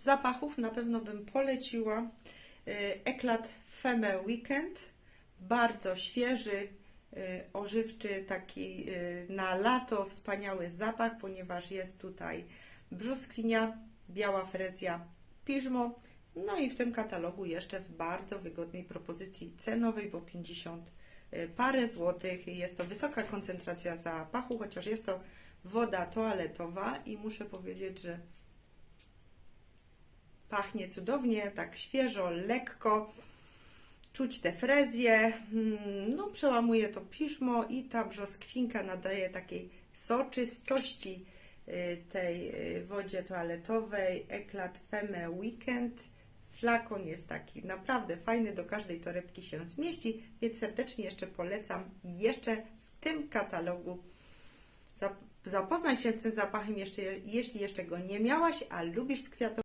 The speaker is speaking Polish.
Zapachów na pewno bym poleciła y, Eklat Femme Weekend. Bardzo świeży, y, ożywczy, taki y, na lato wspaniały zapach, ponieważ jest tutaj brzoskwinia, biała frezja, piżmo. No i w tym katalogu jeszcze w bardzo wygodnej propozycji cenowej, bo 50 y, parę złotych. Jest to wysoka koncentracja zapachu, chociaż jest to woda toaletowa i muszę powiedzieć, że pachnie cudownie, tak świeżo, lekko. Czuć te frezje, mm, no przełamuje to piżmo i ta brzoskwinka nadaje takiej soczystości y, tej y, wodzie toaletowej. Eklat Femme Weekend. Flakon jest taki naprawdę fajny, do każdej torebki się zmieści, więc serdecznie jeszcze polecam jeszcze w tym katalogu zap- zapoznać się z tym zapachem, jeszcze, jeśli jeszcze go nie miałaś, a lubisz kwiatowe